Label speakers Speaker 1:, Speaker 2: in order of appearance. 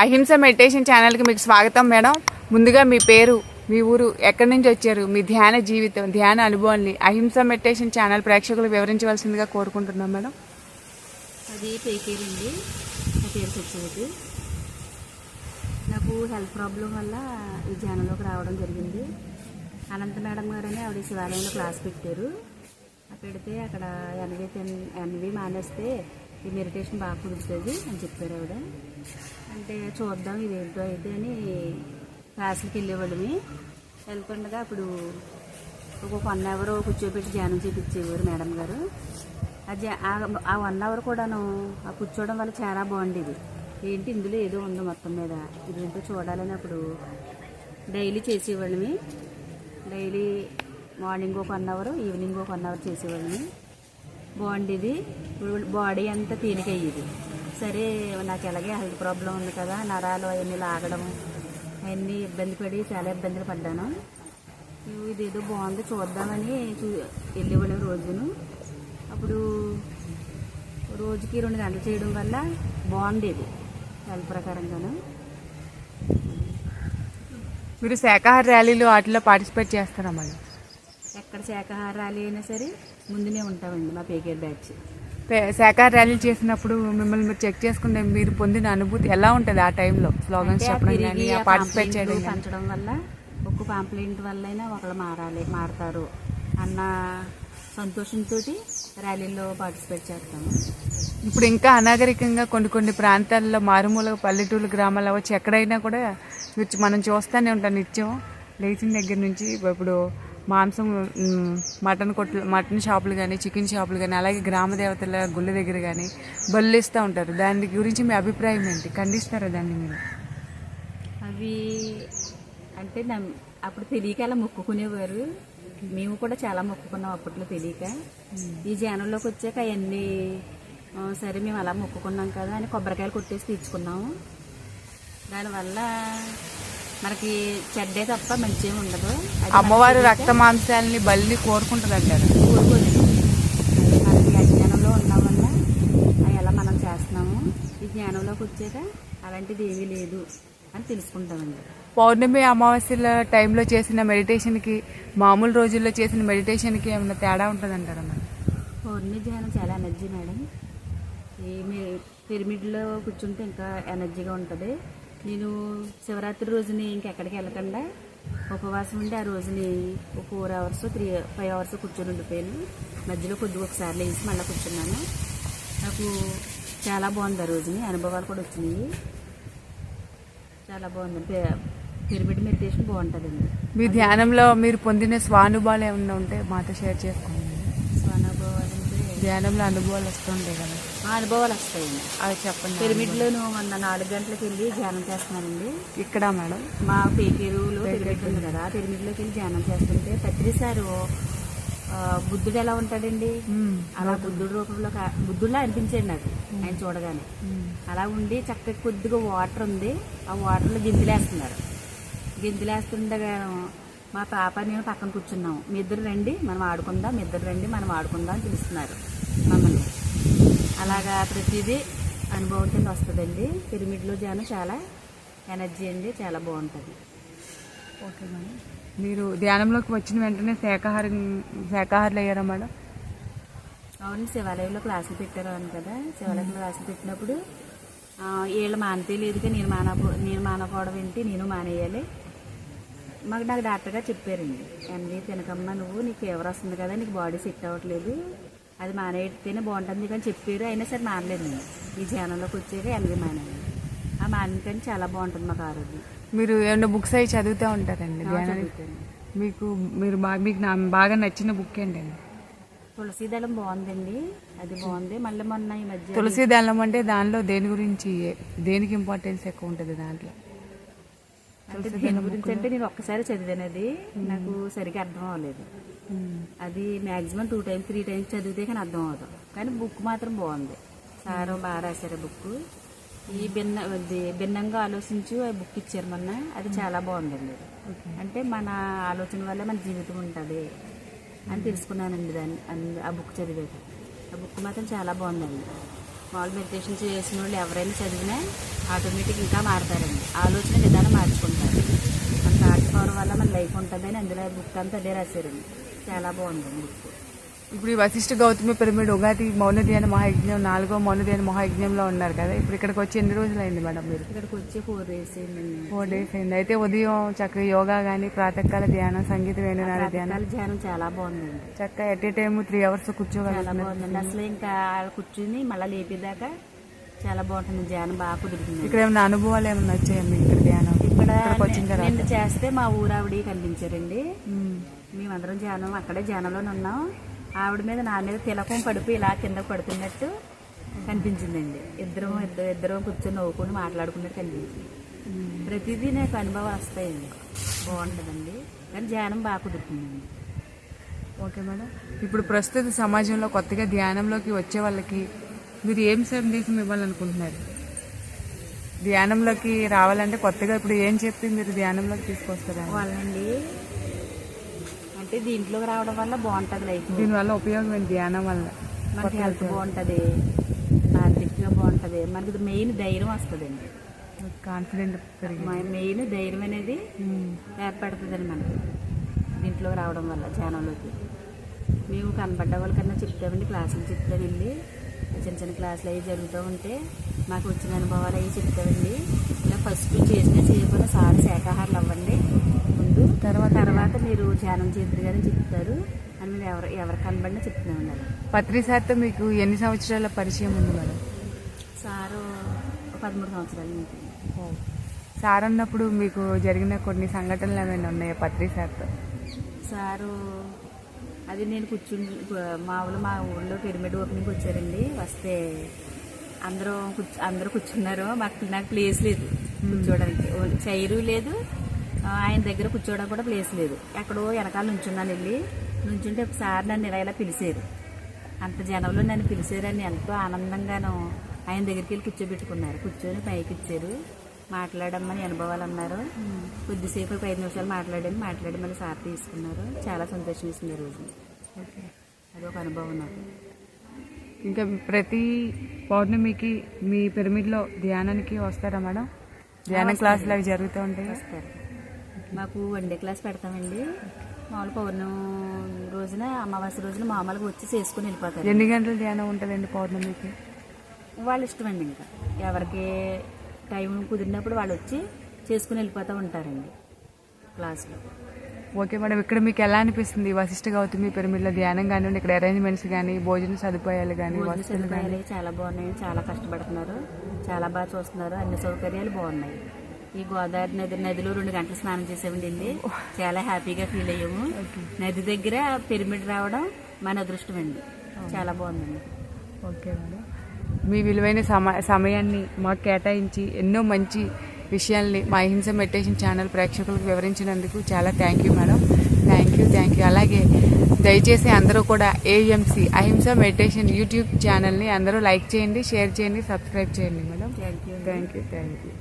Speaker 1: అహింస మెడిటేషన్ ఛానల్కి మీకు స్వాగతం మేడం. ముందుగా మీ పేరు మీ ఊరు ఎక్కడి నుంచి వచ్చారు మీ ధ్యాన జీవితం ధ్యాన అనుభవాన్ని అహింస మెడిటేషన్ ఛానల్ ప్రేక్షకులు వివరించవలసిందిగా కోరుకుంటున్నాం మేడం.
Speaker 2: అది పేకేర్ అండి. నా పేరు సత్యవతి. నాకు హెల్త్ ప్రాబ్లం వల్ల ఈ ధ్యానంలోకి రావడం జరిగింది. అనంత మేడం గారని ఆవిడ శివాలయంలో క్లాస్ పెట్టారు. పెడితే అక్కడ ఎన్వి ఎన్వి మానేస్తే ఈ మెడిటేషన్ బాగా కుదురుతుంది అని చెప్పారు ఆవిడ. అంటే చూద్దాం ఇదేంటో అయితే అని క్లాసులకి వెళ్ళేవాళ్ళమి. వెళ్తుండగా అప్పుడు ఒక వన్ అవర్ కూర్చోబెట్టి ధ్యానం చేపించేవారు మేడం గారు. అది ఆ- వన్ అవర్ కూడాను ఆ కూర్చోవడం వల్ల చాలా బాగుండేది. ఏంటి ఇందులో ఏదో ఉంది మొత్తం మీద. ఇదేంటో చూడాలని అప్పుడు డైలీ చేసేవాళ్ళమి. డైలీ మార్నింగ్ ఒక వన్ అవర్ ఈవినింగ్ ఒక వన్ అవర్ చేసేవాళ్ళమి. బాగుండేది. బాడీ అంతా తేలికయ్యేది సరే నాకు ఎలాగే హెల్త్ ప్రాబ్లం ఉంది కదా నరాలు అవన్నీ లాగడం అవన్నీ ఇబ్బంది పడి చాలా ఇబ్బందులు పడ్డాను. ఇదేదో బాగుంది చూద్దామని చూ వెళ్ళేవాళ్ళం రోజును. అప్పుడు రోజుకి రెండు గంటలు చేయడం వల్ల బాగుండేది హెల్త్ ప్రకారంగాను.
Speaker 1: మీరు శాఖాహార ర్యాలీలు వాటిలో పార్టిసిపేట్ చేస్తారా
Speaker 2: మళ్ళీ? శాఖాహారాలు అయినా సరే ముందునే ఉంటామండి మా పేకేర్ బ్యాచ్.
Speaker 1: శాకాహార ర్యాలీలు చేసినప్పుడు మిమ్మల్ని మీరు చెక్ చేసుకుంటే మీరు పొందిన అనుభూతి ఎలా ఉంటుంది ఆ టైంలో? స్లోగన్స్ చెప్పడం పార్టిసిపేట్ చేయడం
Speaker 2: పంచడం వల్ల ఒక్క పాంప్లెంట్ వల్ల అయినా ఒకళ్ళు మారాలి మారతారు అన్న సంతోషంతో ర్యాలీలో పార్టిసిపేట్ చేస్తాము.
Speaker 1: ఇప్పుడు ఇంకా అనాగరికంగా కొన్ని కొన్ని ప్రాంతాల్లో మారుమూల పల్లెటూరు గ్రామాల్లో వచ్చి ఎక్కడైనా కూడా మనం చూస్తూనే ఉంటాం నిత్యం. లేచిన దగ్గర నుంచి ఇప్పుడు మాంసం మటన్ కొట్లు మటన్ షాపులు కానీ చికెన్ షాపులు కానీ అలాగే గ్రామ దేవతల గుళ్ళ దగ్గర కానీ బళ్ళు ఇస్తూ ఉంటారు. దాని గురించి మీ అభిప్రాయం ఏంటి? ఖండిస్తారా దాన్ని మీరు?
Speaker 2: అవి అంటే అప్పుడు తెలియక అలా మొక్కుకునేవారు. మేము కూడా చాలా మొక్కుకున్నాం అప్పట్లో తెలియక. ఈ జనంలోకి వచ్చాక అవన్నీ సరే మేము అలా మొక్కుకున్నాం కదా అని కొబ్బరికాయలు కొట్టేసి తీర్చుకున్నాము. దానివల్ల మనకి చెడ్డే తప్ప మంచి ఏమి ఉండదు
Speaker 1: అమ్మవారు రక్త మాంసాలని బలిని కోరుకుంటుంది అంటారు
Speaker 2: కోరుకోలేదు అది మనకి అజ్ఞానంలో ఉండడం వల్ల అవి ఎలా మనం చేస్తున్నాము ఈ జ్ఞానంలోకి వచ్చాక అలాంటిది ఏమీ లేదు అని తెలుసుకుంటామండి.
Speaker 1: పౌర్ణమి అమావాస్యల టైంలో చేసిన మెడిటేషన్కి మామూలు రోజుల్లో చేసిన మెడిటేషన్కి ఏమైనా తేడా ఉంటుంది అంటారా మరి?
Speaker 2: పౌర్ణమి ధ్యానం చాలా ఎనర్జీ మేడం. ఈ మీ పిరమిడ్లో కూర్చుంటే ఇంకా ఎనర్జీగా ఉంటుంది. నేను శివరాత్రి రోజుని ఇంకెక్కడికి వెళ్ళకుండా ఉపవాసం ఉండి ఆ రోజుని ఒక four hours three five hours కూర్చొని ఉండిపోయాను. మధ్యలో కొద్దిగా ఒకసారి లేచి మళ్ళీ కూర్చున్నాను. నాకు చాలా బాగుంది ఆ రోజుని. అనుభవాలు కూడా వచ్చినాయి. చాలా బాగుంది. పిరమిడ్ మెడిటేషన్ బాగుంటుందండి.
Speaker 1: మీ ధ్యానంలో మీరు పొందిన స్వానుభవాలు ఏమైనా ఉంటే మాతో షేర్ చేసుకోండి. ధ్యానంలో అనుభవాలు వస్తుంటాయి కదా.
Speaker 2: ఆ అనుభవాలు వస్తాయండి.
Speaker 1: అది చెప్పండి
Speaker 2: పిరమిడ్లోను మొన్న నాలుగు గంటలకు వెళ్ళి ధ్యానం చేస్తున్నానండి.
Speaker 1: ఇక్కడ మేడం?
Speaker 2: మా పేకేరులో పిరమిడ్ ఉంది కదా పిరమిడ్లోకి వెళ్ళి ధ్యానం చేస్తుంటే ప్రతిసారి బుద్ధుడు ఎలా ఉంటాడండి. అలా బుద్ధుడు రూపంలో బుద్ధుడిలా అనిపించాడు నాకు ఆయన చూడగానే. అలా ఉండి చక్కగా కొద్దిగా వాటర్ ఉంది ఆ వాటర్లో గింజలేస్తున్నారు. గింజలేస్తుండగా మా పాప నేను పక్కన కూర్చున్నాము మీ ఇద్దరు రండి మనం ఆడుకుందాం. మీ ఇద్దరు రండి మనం ఆడుకుందాం అని పిలుస్తున్నారు మమ్మల్ని. అలాగా ప్రతిదీ అనుభవం కింద వస్తుందండి. పిరమిడ్లో ధ్యానం చాలా ఎనర్జీ అండి చాలా బాగుంటుంది.
Speaker 1: Okay madam. మీరు ధ్యానంలోకి వచ్చిన వెంటనే శాకాహారం శాకాహారులు అయ్యారా మేడం?
Speaker 2: అవును శివాలయంలో క్లాసులు పెట్టారు అని కదా. శివాలయంలో క్లాసులు పెట్టినప్పుడు వీళ్ళు మానితే లేదుగా నేను మానపో నేను మానకపోవడం ఏంటి? నేను మానేయాలి. మాకు నాకు డాక్టర్ గారు చెప్పారండి. ఎనభై తినకమ్మా నువ్వు నీకు ఫీవర్ వస్తుంది కదా నీకు బాడీ సెట్ అవ్వట్లేదు. అది మానేస్తేనే బాగుంటుంది కానీ చెప్పారు. అయినా సరే మానలేదు నేను ఈ ధ్యానంలోకి వచ్చాక ఎనభై మానేది ఆ మానికని చాలా బాగుంటుంది మాకు ఆరోగ్యం.
Speaker 1: మీరు ఏమైనా బుక్స్ అవి చదువుతూ ఉంటారండి మీకు మీరు బాగా మీకు నా బాగా నచ్చిన బుక్ ఏంటండి?
Speaker 2: తులసి దళం బాగుందండి. అది బాగుంది. మళ్ళీ మొన్న ఈ మధ్య
Speaker 1: తులసి దళం అంటే దానిలో దేని గురించి దేనికి ఇంపార్టెన్స్ ఎక్కువ ఉంటుంది దాంట్లో?
Speaker 2: అంటే దీని గురించి అంటే నేను ఒక్కసారి చదివాను అది నాకు సరిగ్గా అర్థం అవ్వలేదు. అది maximum two times three times చదివితే కానీ అర్థం అవ్వదు. కానీ బుక్ మాత్రం బాగుంది. సార్ బాగా రాశారు బుక్ ఈ భిన్న భిన్నంగా ఆలోచించు ఆ బుక్ ఇచ్చారు మొన్న. అది చాలా బాగుందండి. అంటే మన ఆలోచన వల్ల మన జీవితం ఉంటుంది అని తెలుసుకున్నానండి దాన్ని ఆ బుక్ చదివాక ఆ బుక్ మాత్రం చాలా బాగుందండి. వాళ్ళు మెడిటేషన్ చేసిన వాళ్ళు ఎవరైనా చదివినా ఆటోమేటిక్ ఇంకా మారుతారండి. ఆలోచన విధానం మార్చుకుంటారు. మన థాట్ పవర్ వల్ల మన లైఫ్ ఉంటుందని అందులో బుక్ అంతా అదే రాశారండి. చాలా బాగుంది బుక్
Speaker 1: ఇప్పుడు ఈ వశిష్ఠ గౌతమి పిరమిడ్ ఉగాది మౌనధ్యాన మహాయజ్ఞం నాలుగో మౌనధ్యాన మహాయజ్ఞంలో ఉన్నారు కదా. ఇప్పుడు ఇక్కడికి వచ్చి ఎన్ని రోజులు అయింది మేడం మీరు?
Speaker 2: ఇక్కడికి వచ్చి ఫోర్ డేస్ అయిందండి.
Speaker 1: ఫోర్ డేస్ అయింది. అయితే ఉదయం చక్కగా యోగా కానీ ప్రాతకాల ధ్యానం సంగీత వేణునాద ధ్యానం.
Speaker 2: ధ్యానం చాలా బాగుందండి.
Speaker 1: చక్కగా at a time three hours
Speaker 2: బాగుందండి. అసలు ఇంకా కూర్చుని మళ్ళీ లేపేదాకా చాలా బాగుంటుంది. ధ్యానం బాగా కుదురుతుంది
Speaker 1: ఇక్కడ ఏమైనా అనుభవాలు ఏమైనా వచ్చాయా మీకు ఇక్కడ ధ్యానం?
Speaker 2: ఇక్కడ నిన్న చేస్తే మా ఊరావిడి కనిపించారండి. మేమందరం ధ్యానం అక్కడే ధ్యానంలోనే ఉన్నాం. ఆవిడ మీద నా మీద తిలకం పడిపోయి ఇలా కింద పడుతున్నట్టు కనిపించిందండి. ఇద్దరం ఇద్దరు ఇద్దరం కూర్చొని నవ్వుకుని మాట్లాడుకున్నట్టు కనిపించింది ప్రతిదీ నాకు అనుభవాలు వస్తాయండి. బాగుంటుందండి. కానీ ధ్యానం బాగా కుదురుతుందండి.
Speaker 1: Okay madam. ఇప్పుడు ప్రస్తుత సమాజంలో కొత్తగా ధ్యానంలోకి వచ్చే వాళ్ళకి మీరు ఏం సందేశం ఇవ్వాలనుకుంటున్నారు? ధ్యానంలోకి రావాలంటే కొత్తగా ఇప్పుడు ఏం చెప్పి మీరు ధ్యానంలోకి తీసుకొస్తారా?
Speaker 2: వాళ్ళండి అంటే దీంట్లోకి రావడం వల్ల బాగుంటుంది లైఫ్.
Speaker 1: దీనివల్ల ఉపయోగం ఏంటి? ధ్యానం వల్ల.
Speaker 2: మనకి హెల్త్ బాగుంటుంది ఆర్థికంగా బాగుంటుంది. మనకి మెయిన్ ధైర్యం వస్తుందండి.
Speaker 1: కాన్ఫిడెంట్
Speaker 2: మెయిన్ ధైర్యం అనేది. ఏర్పడుతుందండి మనకి. దీంట్లోకి రావడం వల్ల ఛానల్లోకి మేము కనపడ్డ వాళ్ళకన్నా చెప్తామండి క్లాసులు చెప్తాం వెళ్ళి చిన్న చిన్న క్లాసులు అవి జరుగుతూ ఉంటే మాకు వచ్చిన అనుభవాలు అవి చెప్తామండి. ఇలా ఫస్ట్ చేసిన చేయకుండా సార్ శాఖాహారులు అవ్వండి.
Speaker 1: తర్వాత
Speaker 2: తర్వాత మీరు ధ్యానం చేద్దరు గారని చెప్తారు. అని మేము ఎవరు ఎవరు కనబడినా చెప్తున్నామండి అలా
Speaker 1: పత్రి సార్తో మీకు ఎన్ని సంవత్సరాల పరిచయం ఉంది మేడం?
Speaker 2: సారు పదమూడు సంవత్సరాల
Speaker 1: సార్ అన్నప్పుడు మీకు జరిగిన కొన్ని సంఘటనలు ఏమైనా ఉన్నాయా పత్రి సార్తో?
Speaker 2: సారు అది నేను కూర్చుని మామూలు మా ఊళ్ళో పిరమిడ్ ఓపెనింగ్ వచ్చారండి. వస్తే అందరూ కూర్చు అందరూ కూర్చున్నారు. మాకు నాకు ప్లేస్ లేదు కూర్చోవడానికి. ఓ- చైరు లేదు. ఆయన దగ్గర కూర్చోవడానికి కూడా ప్లేస్ లేదు. ఎక్కడో వెనకాల నుంచున్నాను వెళ్ళి. నుంచుంటే ఒకసారి నన్ను ఇలా ఇలా పిలిచారు. అంత జనంలో నన్ను పిలిచారని ఎంతో ఆనందంగాను ఆయన దగ్గరికి వెళ్ళి కూర్చోబెట్టుకున్నారు. కూర్చొని పైకి ఇచ్చారు. మాట్లాడమ్మని అనుభవాలు అన్నారు. కొద్దిసేపు ఒక ఐదు నిమిషాలు మాట్లాడాను మాట్లాడి మళ్ళీ సార్ తీసుకున్నారు. చాలా సంతోషం ఈ రోజు. అదొక అనుభవం నాకు.
Speaker 1: ఇంకా ప్రతి పౌర్ణమికి మీ పిరమిడ్లో ధ్యానానికి వస్తారా మేడం? ధ్యాన క్లాసులు అవి జరుగుతూ ఉంటాయి.
Speaker 2: వస్తారు మాకు వన్ డే క్లాస్ పెడతామండి. మామూలు పౌర్ణమి రోజున అమావాస్య రోజున మామూలుగా వచ్చి చేసుకుని వెళ్ళిపోతారు.
Speaker 1: ఎన్ని గంటల ధ్యానం ఉంటుందండి పౌర్ణమికి?
Speaker 2: వాళ్ళ ఇష్టమండి ఇంకా. ఎవరికి టైం కుదిరినప్పుడు వాళ్ళు వచ్చి చేసుకుని వెళ్ళిపోతూ ఉంటారండి క్లాస్లో
Speaker 1: ఓకే మేడం ఇక్కడ మీకు ఎలా అనిపిస్తుంది? వశిష్ఠ గౌతమి పిరమిడ్లో ధ్యానం కానివ్వండి ఇక్కడ అరేంజ్మెంట్స్ కానీ భోజన సదుపాయాలు కానీ
Speaker 2: సదుపాయాలు చాలా బాగున్నాయి చాలా కష్టపడుతున్నారు చాలా బాగా చూస్తున్నారు అన్ని సౌకర్యాలు బాగున్నాయి. ఈ గోదావరి నది నదిలో రెండు గంటలు స్నానం చేసామండి చాలా హ్యాపీగా ఫీల్ అయ్యాము. నది దగ్గర పిరమిడ్ రావడం మన అదృష్టం అండి చాలా బాగుందండి.
Speaker 1: Okay madam. మీ విలువైన సమ సమయాన్ని మాకు కేటాయించి ఎన్నో మంచి విషయాల్ని మా అహింస మెడిటేషన్ ఛానల్ ప్రేక్షకులకు వివరించినందుకు చాలా thank you madam. Thank you thank you అలాగే దయచేసి అందరూ కూడా ఏఎంసీ అహింస మెడిటేషన్ యూట్యూబ్ ఛానల్ని అందరూ లైక్ చేయండి షేర్ చేయండి సబ్స్క్రైబ్ చేయండి madam.
Speaker 2: Thank you
Speaker 1: thank you thank you